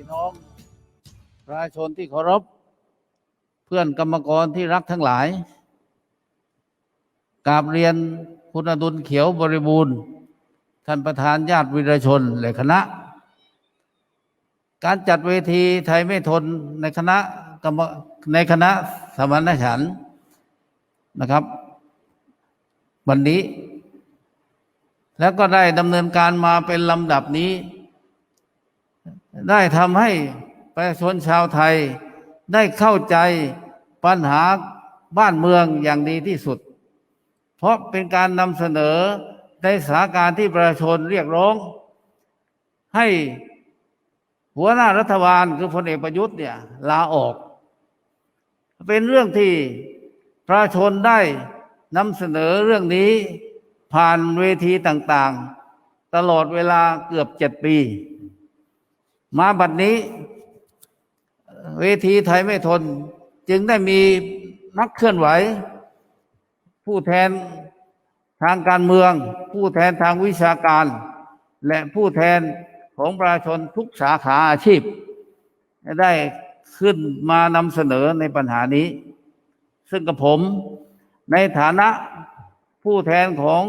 พี่น้องประชาชนที่เคารพ เพื่อนกรรมกรที่รักทั้งหลายกราบเรียนคุณอดุลเขียวบริบูรณ์ ท่านประธานญาติวิรชนและคณะ การจัดเวทีไทยไม่ทนในคณะกรรมในคณะสมณฉันนะครับ วันนี้ แล้วก็ได้ดำเนินการมาเป็นลำดับนี้ ได้ทำให้ประชาชนชาวไทยได้เข้าใจปัญหาบ้านเมืองอย่างดีที่สุด เพราะเป็นการนำเสนอในสถานการณ์ที่ประชาชนเรียกร้อง ให้หัวหน้ารัฐบาลคือพลเอกประยุทธ์เนี่ยลาออก เป็นเรื่องที่ประชาชนได้นำเสนอเรื่องนี้ผ่านเวทีต่างๆ ตลอดเวลาเกือบเจ็ดปี มาบัดนี้ เวทีไทยไม่ทน จึงได้มีนักเคลื่อนไหว ผู้แทนทางการเมือง ผู้แทนทางวิชาการ และผู้แทนของประชาชนทุกสาขาอาชีพ ได้ขึ้นมานำเสนอในปัญหานี้ ซึ่งกับผมในฐานะผู้แทนของ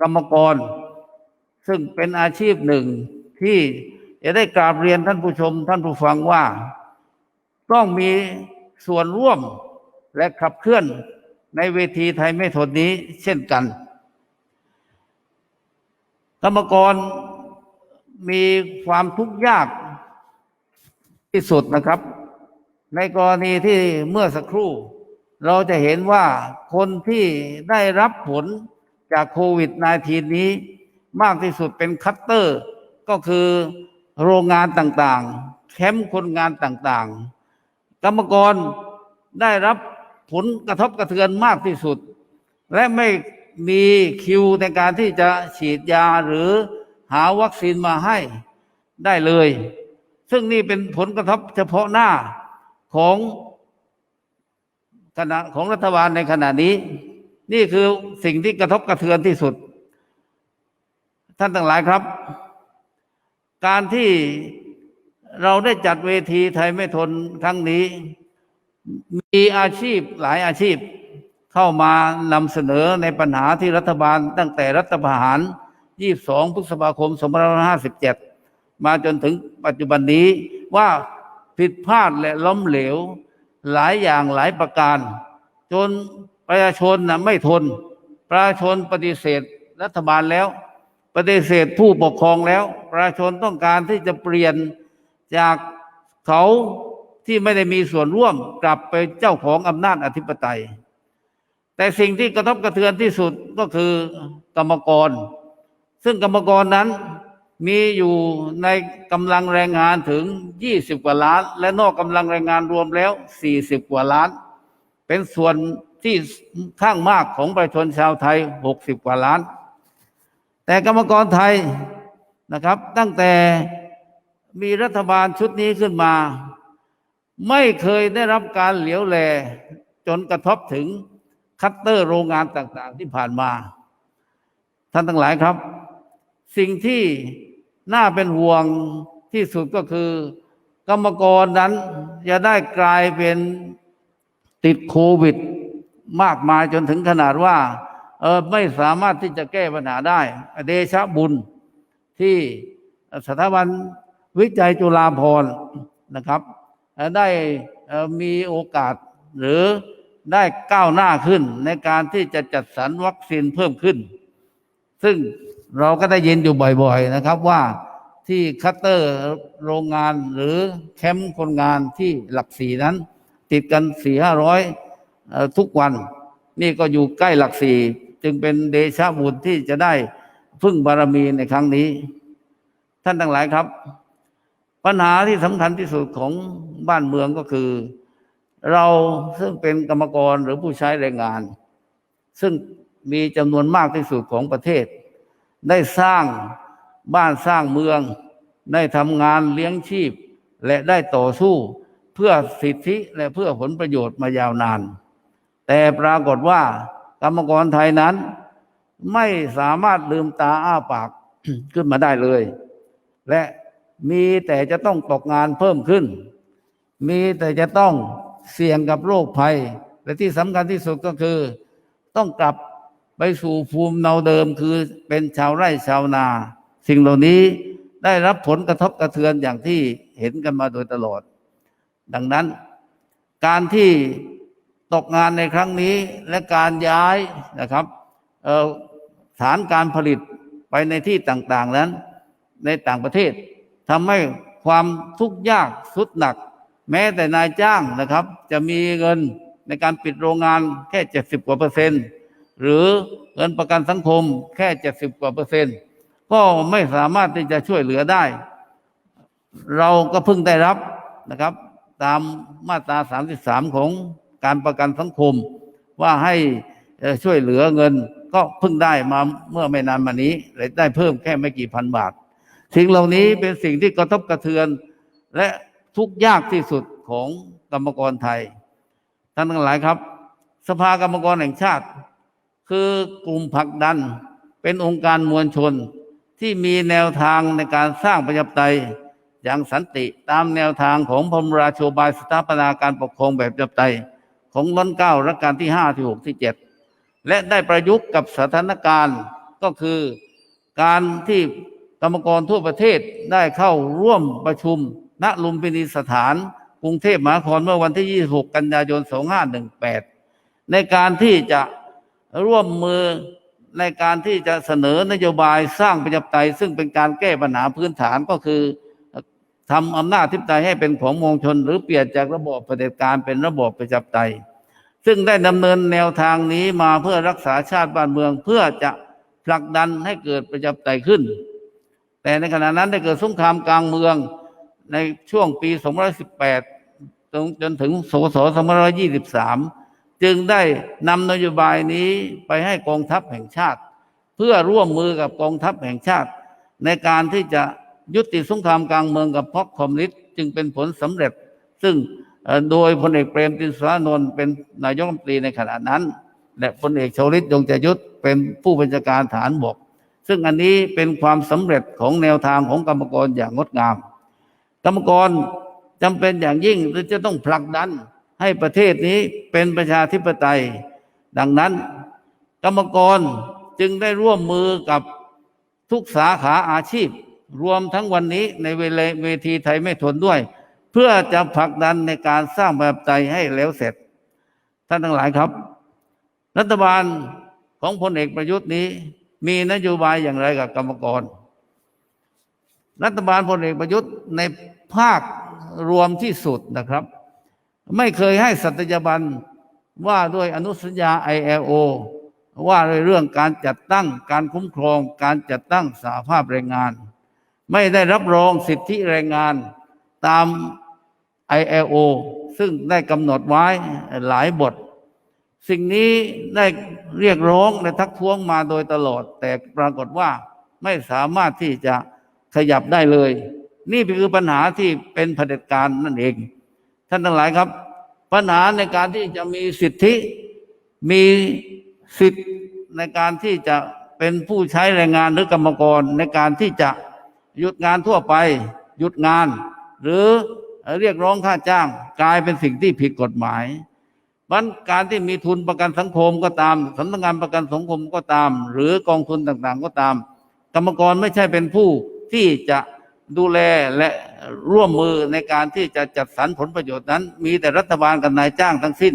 กรรมกร ซึ่งเป็นอาชีพหนึ่งที่ จะได้กราบเรียนท่านผู้ชม ท่านผู้ฟังว่า ต้องมีส่วนร่วมและขับเคลื่อนในเวทีไทยไม่ทนนี้เช่นกัน กรรมกรมีความทุกข์ยากที่สุดนะครับ ในกรณีที่เมื่อสักครู่ เราจะเห็นว่าคนที่ได้รับผลจากโควิด -19 นี้ มากที่สุดเป็นคัตเตอร์ ก็คือ โรงงานต่างๆ แคมป์คนงานต่างๆ กรรมกรได้รับผลกระทบกระเทือนมากที่สุด และไม่มีคิวในการที่จะฉีดยาหรือหาวัคซีนมาให้ได้เลย ซึ่งนี่เป็นผลกระทบเฉพาะหน้าของคณะของรัฐบาลในขณะนี้ นี่คือสิ่งที่กระทบกระเทือนที่สุด ท่านทั้งหลายครับ การที่เราได้จัดเวทีไทยไม่ทนครั้งนี้ มีอาชีพหลายอาชีพเข้ามานำเสนอในปัญหาที่รัฐบาลตั้งแต่รัฐประหาร 22 พฤษภาคม 2557 มาจนถึงปัจจุบันนี้ว่าผิดพลาดและล้มเหลว หลายอย่างหลายประการ จนประชาชนนะไม่ทน ประชาชนปฏิเสธรัฐบาลแล้ว ปฏิเสธผู้ปกครองแล้ว ประชาชนต้องการที่จะเปลี่ยนจากเขาที่ไม่ได้มีส่วนร่วมกลับไปเจ้าของอำนาจอธิปไตย แต่สิ่งที่กระทบกระเทือนที่สุดก็คือกรรมกร ซึ่งกรรมกรนั้นมีอยู่ในกำลังแรงงานถึง 20 กว่าล้าน และนอกกำลังแรงงานรวมแล้ว 40 กว่าล้าน เป็นส่วนที่ข้างมากของประชาชนชาวไทย 60 กว่าล้าน แต่กรรมกรไทยนะครับ ตั้งแต่มีรัฐบาลชุดนี้ขึ้นมา ไม่เคยได้รับการเหลียวแล จนกระทบถึงคัตเตอร์โรงงานต่าง ๆ ที่ผ่านมา ท่านทั้งหลายครับ สิ่งที่น่าเป็นห่วงที่สุดก็คือ กรรมกรนั้นจะได้กลายเป็นติดโควิด มากมายจนถึงขนาดว่า เออไม่สามารถที่จะแก้ปัญหาได้ เดชะบุญที่สถาบันวิจัยจุฬาภรณ์นะครับ ได้มีโอกาสหรือได้ก้าวหน้าขึ้นในการที่จะจัดสรรวัคซีนเพิ่มขึ้น ซึ่งเราก็ได้ยินอยู่บ่อยๆนะครับว่าที่คัตเตอร์โรงงานหรือแคมป์คนงานที่หลักสี่นั้น ติดกันสี่ห้าร้อยทุกวัน นี่ก็อยู่ใกล้หลักสี่ จึงเป็นเดชะบุญที่จะได้พึ่งบารมีในครั้งนี้ ท่านทั้งหลายครับ ปัญหาที่สำคัญที่สุดของบ้านเมืองก็คือ เราซึ่งเป็นกรรมกรหรือผู้ใช้แรงงาน ซึ่งมีจำนวนมากที่สุดของประเทศ ได้สร้างบ้านสร้างเมือง ได้ทำงานเลี้ยงชีพ และได้ต่อสู้เพื่อสิทธิและเพื่อผลประโยชน์มายาวนาน แต่ปรากฏว่า กรรมกรไทยนั้น ไม่สามารถลืมตาอ้าปากขึ้นมาได้เลย และมีแต่จะต้องตกงานเพิ่มขึ้น มีแต่จะต้องเสี่ยงกับโรคภัย และที่สำคัญที่สุดก็คือ ต้องกลับไปสู่ภูมิเนาเดิมคือเป็นชาวไร่ชาวนา สิ่งเหล่านี้ได้รับผลกระทบกระเทือนอย่างที่เห็นกันมาโดยตลอด ดังนั้น การที่ ตกงานในครั้งนี้และการย้ายนะครับฐานการผลิตไปในที่ต่างๆนั้น ในต่างประเทศทำให้ความทุกข์ยากสุดหนัก แม้แต่นายจ้างนะครับ จะมีเงินในการปิดโรงงานแค่ 70 กว่าเปอร์เซ็นต์ หรือเงินประกันสังคมแค่ 70 กว่าเปอร์เซ็นต์ ก็ไม่สามารถที่จะช่วยเหลือได้ เราก็เพิ่งได้รับนะครับ ตามมาตรา 33 ของ การประกันสังคม ว่าให้ช่วยเหลือเงินก็เพิ่งได้มาเมื่อไม่นานมานี้เลยได้เพิ่มแค่ไม่กี่พันบาทสิ่งเหล่านี้เป็นสิ่งที่กระทบกระเทือน และทุกยากที่สุดของกรรมกรไทย ท่านทั้งหลายครับ สภากรรมกรแห่งชาติ คือกลุ่มผลักดันเป็นองค์การมวลชนที่มีแนวทางในการสร้างประชาธิปไตยอย่างสันติตามแนวทางของพระมราโชบายสถาปนาการปกครองแบบประชาธิปไตย ของรัชเก้ารัชกาลที่ห้าที่หกที่เจ็ดและได้ประยุกต์กับสถานการณ์ก็คือการที่กรรมกรทั่วประเทศได้เข้าร่วมประชุม ณลุมพินีสถานกรุงเทพมหานครเมื่อวันที่ 26 กันยายน 2518 ในการที่จะร่วมมือในการที่จะเสนอนโยบายสร้างประชาธิปไตยซึ่งเป็นการแก้ปัญหาพื้นฐานก็คือ ทำอำนาจทิปไตยให้เป็นของมวลชน หรือเปลี่ยนจากระบอบเผด็จการเป็นระบอบประชาธิปไตย ซึ่งได้ดำเนินแนวทางนี้มาเพื่อรักษาชาติบ้านเมืองเพื่อจะผลักดันให้เกิดประชาธิปไตยขึ้น แต่ในขณะนั้นได้เกิดสงครามกลางเมืองในช่วงปี 2518 จนถึงสศ2523 จึงได้นำนโยบายนี้ไปให้กองทัพแห่งชาติ เพื่อร่วมมือกับกองทัพแห่งชาติ ในการที่จะ ยุติสงครามกลางเมืองกับพรรคคอมมิวนิสต์จึงเป็นผลสำเร็จ ซึ่งโดยพลเอกเปรมตินสรานนท์เป็นนายกรัฐมนตรีในขณะนั้น และพลเอกชวลิตยงใจยุทธเป็นผู้บัญชาการฐานบก ซึ่งอันนี้เป็นความสำเร็จของแนวทางของกรรมกรอย่างงดงาม กรรมกรจำเป็นอย่างยิ่งที่จะต้องผลักดันให้ประเทศนี้เป็นประชาธิปไตย ดังนั้น กรรมกรจึงได้ร่วมมือกับทุกสาขาอาชีพ รวมทั้งวันนี้ในเวลาเวทีไทยไม่ทนด้วย เพื่อจะผลักดันในการสร้างประชาธิปไตยให้แล้วเสร็จ ท่านทั้งหลายครับ รัฐบาลของพลเอกประยุทธ์นี้ มีนโยบายอย่างไรกับกรรมกร รัฐบาลพลเอกประยุทธ์ในภาครวมที่สุดนะครับ ไม่เคยให้สัตยาบันว่าด้วยอนุสัญญา ILO ว่าด้วยเรื่องการจัดตั้งการคุ้มครอง การจัดตั้งสหภาพแรงงาน ไม่ได้รับรองสิทธิแรงงานตาม ILO ซึ่งได้กำหนดไว้หลายบท สิ่งนี้ได้เรียกร้องและทักท้วงมาโดยตลอด แต่ปรากฏว่าไม่สามารถที่จะขยับได้เลย นี่คือปัญหาที่เป็นเผด็จการนั่นเอง ท่านทั้งหลายครับ ปัญหาในการที่จะมีสิทธิ มีสิทธิในการที่จะเป็นผู้ใช้แรงงานหรือกรรมกรในการที่จะ หยุดงานทั่วไป หยุดงาน หรือเรียกร้องค่าจ้าง กลายเป็นสิ่งที่ผิดกฎหมายมันการที่มีทุนประกันสังคมก็ตามสำนักงานประกันสังคมก็ตาม หรือกองทุนต่างๆก็ตาม กรรมกรไม่ใช่เป็นผู้ที่จะดูแลและร่วมมือในการที่จะจัดสรรผลประโยชน์นั้น มีแต่รัฐบาลกับนายจ้างทั้งสิ้น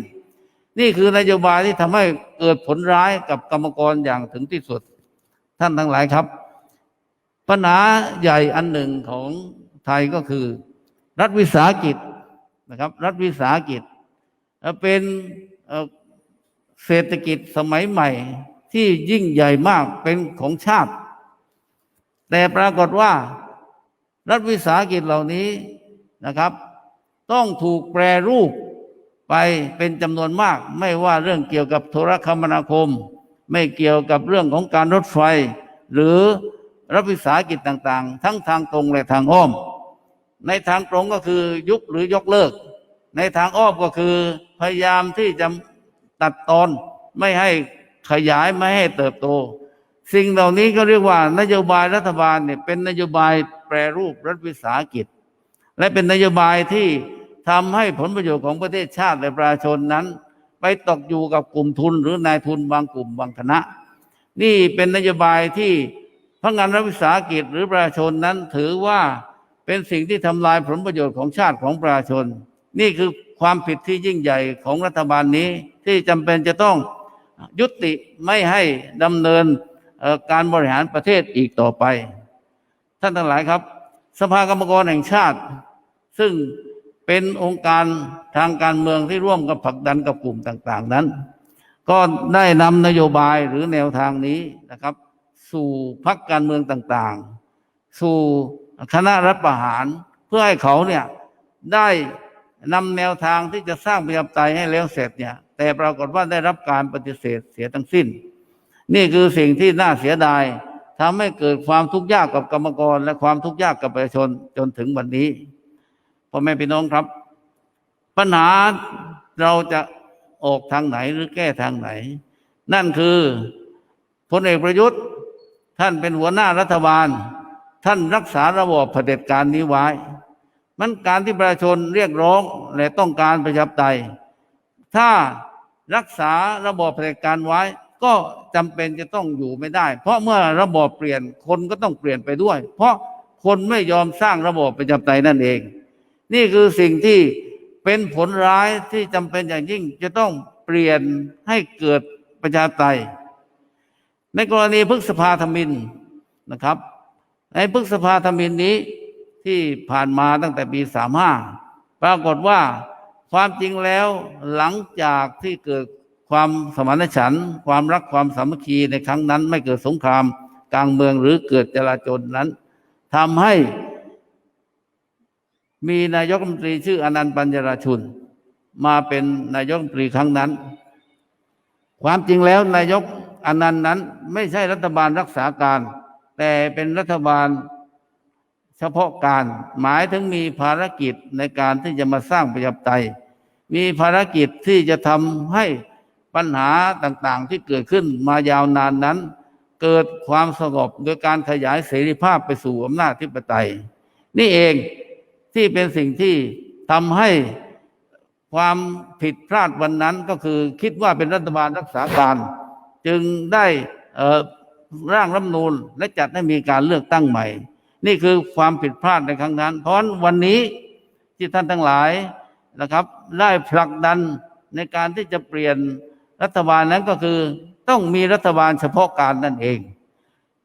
นี่คือนโยบายที่ทำให้เกิดผลร้ายกับกรรมกรอย่างถึงที่สุด ท่านทั้งหลายครับ ปัญหาใหญ่อันหนึ่งของไทยก็คือ รัฐวิสาหกิจนะครับ รัฐวิสาหกิจเป็นเอ่อเศรษฐกิจสมัยใหม่ที่ยิ่งใหญ่มากเป็นของชาติ แต่ปรากฏว่า รัฐวิสาหกิจเหล่านี้นะครับ ต้องถูกแปรรูปไปเป็นจำนวนมาก ไม่ว่าเรื่องเกี่ยวกับโทรคมนาคม ไม่เกี่ยวกับเรื่องของการรถไฟ หรือ รัฐวิสาหกิจต่างๆ ทั้งทางตรงและทางอ้อม ในทางตรงก็คือยุบหรือยกเลิก ในทางอ้อมก็คือพยายามที่จะตัดตอนไม่ให้ขยายไม่ให้เติบโต สิ่งเหล่านี้ก็เรียกว่านโยบายรัฐบาลเนี่ยเป็นนโยบายแปรรูปรัฐวิสาหกิจ และเป็นนโยบายที่ทำให้ผลประโยชน์ของประเทศชาติและประชาชนนั้น ไปตกอยู่กับกลุ่มทุนหรือนายทุนบางกลุ่มบางคณะ นี่เป็นนโยบายที่ พนักงานรัฐวิสาหกิจหรือประชาชนนั้นถือว่าเป็นสิ่งที่ทำลายผลประโยชน์ของชาติของประชาชน นี่คือความผิดที่ยิ่งใหญ่ของรัฐบาลนี้ที่จำเป็นจะต้องยุติไม่ให้ดำเนินการบริหารประเทศอีกต่อไป ท่านทั้งหลายครับ สภากรรมกรแห่งชาติ ซึ่งเป็นองค์การทางการเมืองที่ร่วมกับผลักดันกับกลุ่มต่าง ๆ นั้น ก็ได้นำนโยบายหรือแนวทางนี้นะครับ สู่พักการเมืองต่างๆ สู่คณะรัฐประหารเพื่อให้เขาเนี่ยได้นำแนวทางที่จะสร้างประชาธิปไตยให้แล้วเสร็จเนี่ย แต่ปรากฏว่าได้รับการปฏิเสธเสียทั้งสิ้น นี่คือสิ่งที่น่าเสียดายทำให้เกิดความทุกข์ยากกับกรรมกร และความทุกข์ยากกับประชาชนจนถึงวันนี้พ่อแม่พี่น้องครับ ปัญหาเราจะออกทางไหนหรือแก้ทางไหน นั่นคือพลเอกประยุทธ์ ท่านเป็นหัวหน้ารัฐบาล ท่านรักษาระบอบเผด็จการนี้ไว้ มันการที่ประชาชนเรียกร้องและต้องการประชาธิปไตย ถ้ารักษาระบอบเผด็จการไว้ ก็จำเป็นจะต้องอยู่ไม่ได้ เพราะเมื่อระบอบเปลี่ยนคนก็ต้องเปลี่ยนไปด้วย เพราะคนไม่ยอมสร้างระบอบประชาธิปไตยนั่นเอง นี่คือสิ่งที่เป็นผลร้ายที่จำเป็นอย่างยิ่งจะต้องเปลี่ยนให้เกิดประชาธิปไตย ในกรณีพฤษภาธมินนะครับ ในพฤษภาธมินนี้ที่ผ่านมาตั้งแต่ปีสามห้าปรากฏว่าความจริงแล้วหลังจากที่เกิดความสมานฉันท์ความรักความสามัคคีในครั้งนั้น ไม่เกิดสงครามกลางเมืองหรือเกิดจลาจลนั้นทำให้มีนายกรัฐมนตรีชื่ออนันต์ปัญญราชุน มาเป็นนายกรัฐมนตรีครั้งนั้น ความจริงแล้วนายก อนันต์นั้นไม่ใช่รัฐบาลรักษาการ แต่เป็นรัฐบาลเฉพาะการ หมายถึงมีภารกิจในการที่จะมาสร้างประชาธิปไตย มีภารกิจที่จะทำให้ปัญหาต่างๆ ที่เกิดขึ้นมายาวนานนั้น เกิดความสงบโดยการขยายเสรีภาพไปสู่อำนาจธิปไตย นี่เองที่เป็นสิ่งที่ทำให้ความผิดพลาดวันนั้นก็คือคิดว่าเป็นรัฐบาลรักษาการ จึงได้ร่างรัฐมนูลและจัดให้มีการเลือกตั้งใหม่ นี่คือความผิดพลาดในครั้งนั้น เพราะฉะนั้นวันนี้ที่ท่านทั้งหลายนะครับ ได้ผลักดันในการที่จะเปลี่ยนรัฐบาลนั้นก็คือต้องมีรัฐบาลเฉพาะการนั่นเอง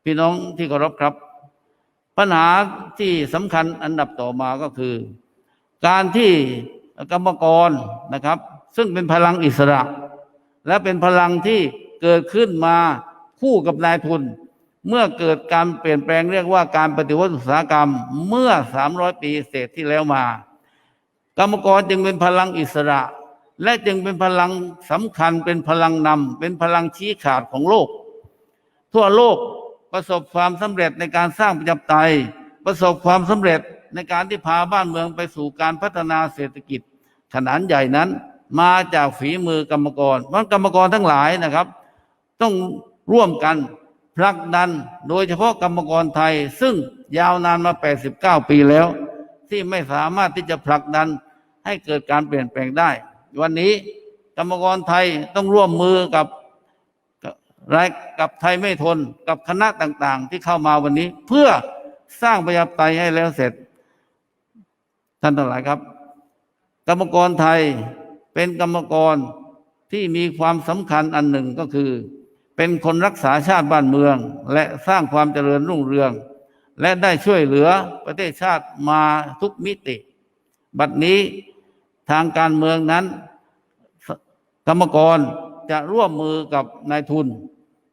พี่น้องที่เคารพครับ ปัญหาที่สำคัญอันดับต่อมาก็คือ การที่กรรมกรนะครับ ซึ่งเป็นพลังอิสระ และเป็นพลังที่ เกิดขึ้นมาคู่กับนายทุน เมื่อเกิดการเปลี่ยนแปลงเรียกว่าการปฏิวัติอุตสาหกรรมเมื่อ 300 ปีเศษที่แล้วมา กรรมกรจึงเป็นพลังอิสระ และจึงเป็นพลังสำคัญเป็นพลังนำเป็นพลังชี้ขาดของโลก ทั่วโลกประสบความสำเร็จในการสร้างประชาธิปไตยประสบความสำเร็จในการที่พาบ้านเมืองไปสู่การพัฒนาเศรษฐกิจขนาดใหญ่นั้นมาจากฝีมือกรรมกรเพราะกรรมกรทั้งหลายนะครับ ต้องร่วมกันผลักดันโดยเฉพาะกรรมกรไทย ซึ่งยาวนานมา 89 ปีแล้ว ที่ไม่สามารถที่จะผลักดันให้เกิดการเปลี่ยนแปลงได้ วันนี้กรรมกรไทยต้องร่วมมือกับรายกับไทยไม่ทนกับคณะต่าง ๆ ที่เข้ามาวันนี้ เพื่อสร้างประชาธิปไตยให้แล้วเสร็จ ท่านทั้งหลายครับ กรรมกรไทยเป็นกรรมกรที่มีความสำคัญอันหนึ่งก็คือ เป็นคนรักษาชาติบ้านเมือง และสร้างความเจริญรุ่งเรือง และได้ช่วยเหลือประเทศชาติมาทุกมิติ บัดนี้ทางการเมืองนั้น กรรมกรจะร่วมมือกับนายทุน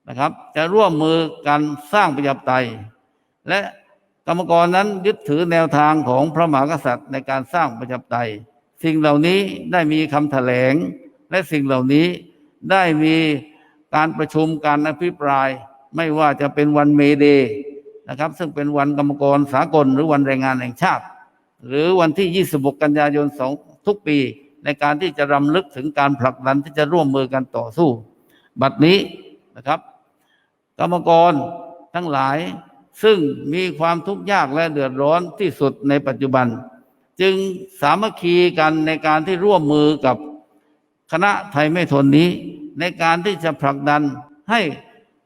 นะครับ จะร่วมมือกันสร้างประชาธิปไตย และกรรมกรนั้นยึดถือแนวทางของพระมหากษัตริย์ในการสร้างประชาธิปไตย สิ่งเหล่านี้ได้มีคำแถลง และสิ่งเหล่านี้ได้มี การประชุมการอภิปรายไม่ว่าจะเป็นวันเมเดย์นะครับ ซึ่งเป็นวันกรรมกรสากล หรือวันแรงงานแห่งชาติ หรือวันที่ 26 กันยายนสองทุกปี ในการที่จะรำลึกถึงการผลักดันที่จะร่วมมือกันต่อสู้ บัดนี้นะครับ กรรมกรทั้งหลายซึ่งมีความทุกข์ยากและเดือดร้อนที่สุดในปัจจุบัน จึงสามัคคีกันในการที่ร่วมมือกับ คณะไทยไม่ทนนี้ ในการที่จะผลักดันให้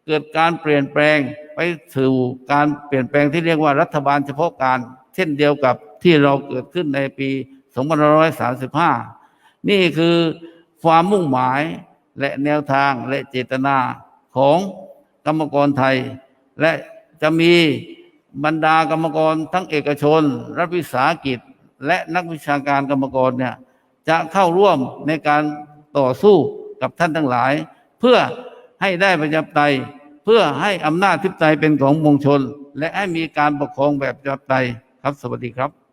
เกิดการเปลี่ยนแปลงไปสู่การเปลี่ยนแปลงที่เรียกว่ารัฐบาลเฉพาะการ เช่นเดียวกับที่เราเกิดขึ้นในปี 2535 นี่คือความมุ่งหมายและแนวทางและเจตนาของกรรมกรไทย และจะมีบรรดากรรมกรทั้งเอกชน รัฐวิสาหกิจ และนักวิชาการกรรมกรเนี่ยจะเข้าร่วมในการ ต่อสู้กับท่านทั้งหลาย เพื่อให้ได้ประชาธิปไตยเพื่อให้อำนาจทิปไตยเป็นของมวลชน และให้มีการปกครองแบบประชาธิปไตยครับ สวัสดีครับ